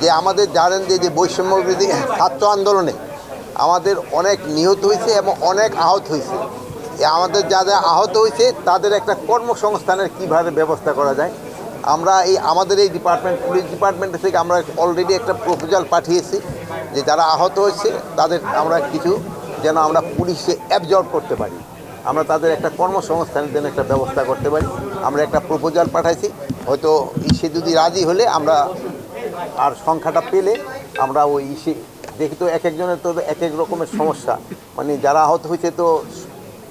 যে আমাদের জানেন যে যে বৈষম্য ছাত্র আন্দোলনে আমাদের অনেক নিহত হয়েছে এবং অনেক আহত হয়েছে। আমাদের যা যা আহত হয়েছে, তাদের একটা কর্মসংস্থানের কীভাবে ব্যবস্থা করা যায়? আমরা এই, আমাদের এই ডিপার্টমেন্ট পুলিশ ডিপার্টমেন্ট থেকে আমরা অলরেডি একটা প্রপোজাল পাঠিয়েছি যে, যারা আহত হয়েছে, তাদের আমরা কিছু যেন আমরা পুলিশে অ্যাবজর্ব করতে পারি। আমরা তাদের একটা কর্মসংস্থানের জন্য একটা ব্যবস্থা করতে পারি। আমরা একটা প্রপোজাল পাঠাইছি। হয়তো সে যদি রাজি হলে আমরা আর সংখ্যাটা পেলে আমরা ওই ইসে দেখি তো এক একজনের তো এক এক রকমের সমস্যা। মানে যারা আহত হয়েছে তো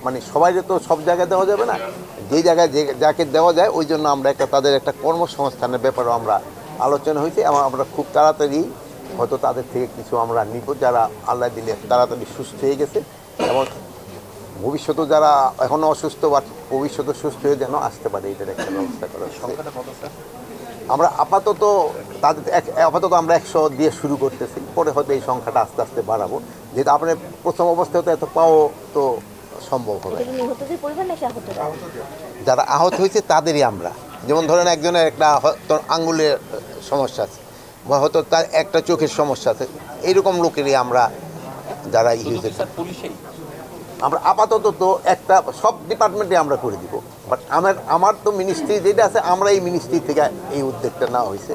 মানে সবাই তো সব জায়গায় দেওয়া যাবে না। যে জায়গায় যে যাকে দেওয়া যায়, ওই জন্য আমরা একটা তাদের একটা কর্মসংস্থানের ব্যাপারেও আমরা আলোচনা হয়েছে। এবং আমরা খুব তাড়াতাড়ি হয়তো তাদের থেকে কিছু আমরা নিব, যারা আল্লাহ দিলে তাড়াতাড়ি সুস্থ হয়ে গেছে। এবং ভবিষ্যতে যারা এখনও অসুস্থ বা ভবিষ্যতে সুস্থ হয়ে যেন আসতে পারে এটার একটা ব্যবস্থা করা। আমরা আপাতত তাদের এক- আপাতত আমরা একশো দিয়ে শুরু করতেছি পরে হয়তো এই সংখ্যাটা আস্তে আস্তে বাড়াবো। যেহেতু আপনার প্রথম অবস্থায় তো এত পাও তো সম্ভব হবে। যারা আহত হয়েছে তাদেরই আমরা। যেমন ধরেন একজনের একটা আঙ্গুলের সমস্যা আছে বা হয়তো তার একটা চোখের সমস্যা আছে এইরকম লোকেরই আমরা যারা ই হয়েছে। আমরা আপাতত তো একটা সব ডিপার্টমেন্টে আমরা করে দিব। বাট আমার আমার তো মিনিস্ট্রি যেটা আছে, আমরা এই মিনিস্ট্রি থেকে এই উদ্যোগটা নেওয়া হয়েছে।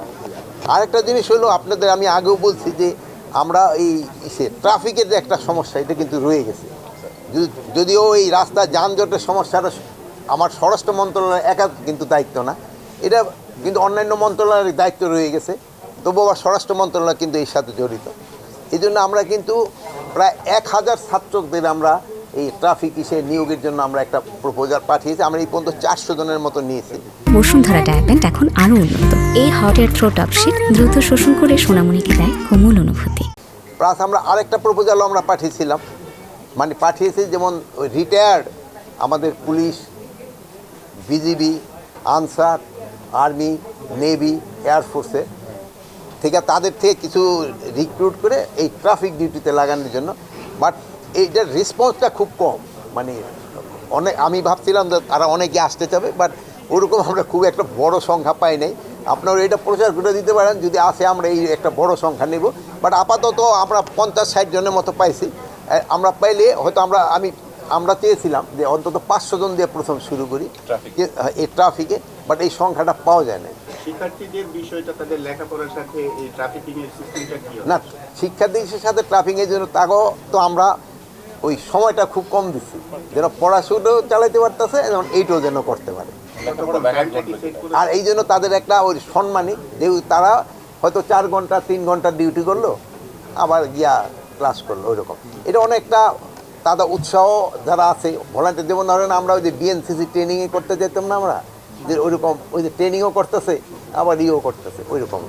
আরেকটা জিনিস হলো, আপনাদের আমি আগেও বলছি যে আমরা এই ইসে ট্রাফিকের যে একটা সমস্যা, এটা কিন্তু রয়ে গেছে। যদিও এই রাস্তা যানজটের সমস্যাটা আমার স্বরাষ্ট্র মন্ত্রণালয় একা কিন্তু দায়িত্ব না। এটা কিন্তু অন্যান্য মন্ত্রণালয়ের দায়িত্ব রয়ে গেছে। তবুও আবার স্বরাষ্ট্র মন্ত্রণালয় কিন্তু এর সাথে জড়িত। এই জন্য আমরা কিন্তু প্রায় এক হাজার ছাত্রদের আমরা এই ট্রাফিক ইসে নিয়োগের জন্য আমরা একটা প্রপোজাল পাঠিয়েছি। আমরা এই পর্যন্ত চারশো জনের মতো নিয়েছি। বসুন্ধরা ডায়াপেন্ট এখন আরও উন্নত। এই হট এয়ার থ্রো টপ দ্রুত শোষণ করে সোনামণিকে দেয় কোমল অনুভূতি। প্লাস আমরা আরেকটা প্রপোজালও আমরা পাঠিয়েছিলাম। মানে পাঠিয়েছি যেমন ওই রিটায়ার্ড আমাদের police BGB Ansar army navy এয়ারফোর্সে থেকে তাদের থেকে কিছু রিক্রুট করে এই ট্রাফিক ডিউটিতে লাগানোর জন্য। বাট এইটার রেসপন্সটা খুব কম। মানে অনেক আমি ভাবছিলাম যে তারা অনেকে আসতে চাবে বাট ওরকম আমরা খুব একটা বড় সংখ্যা পাই নাই। আপনারা এটা প্রচার করে দিতে পারেন যদি আসে আমরা এই একটা বড় সংখ্যা নেব। বাট আপাতত আমরা পঞ্চাশ ষাট জনের মতো পাইছি। আমরা পাইলে হয়তো আমরা আমি আমরা চেয়েছিলাম যে অন্তত পাঁচশো জন দিয়ে প্রথম শুরু করি। হ্যাঁ, এই ট্রাফিকে বাট এই সংখ্যাটা পাওয়া যায় না শিক্ষার্থীদের বিষয়টা তাদের লেখাপড়ার সাথে এই ট্রাফিকিং এর সিস্টেমটা কি না শিক্ষার্থীদের সাথে ট্রাফিংয়ের জন্য তাকেও তো আমরা ওই সময়টা খুব কম দিচ্ছি যেন পড়াশুনাও চালাইতে পারতেছে এবং এইটাও যেন করতে পারে। আর এই জন্য তাদের একটা ওই সম্মানী, যে তারা হয়তো চার ঘণ্টা, তিন ঘণ্টা ডিউটি করল, আবার গিয়া ক্লাস করল ওই রকম এটা অনেকটা তাদের উৎসাহ যারা আছে, ভলান্টিয়ার যেমন ধরেন আমরা ওই যে বিএনসিসি ট্রেনিংয়ে করতে যেতাম না আমরা, যে ওইরকম ওই যে ট্রেনিংও করতেছে, আবার ইও করতেছে ওই রকম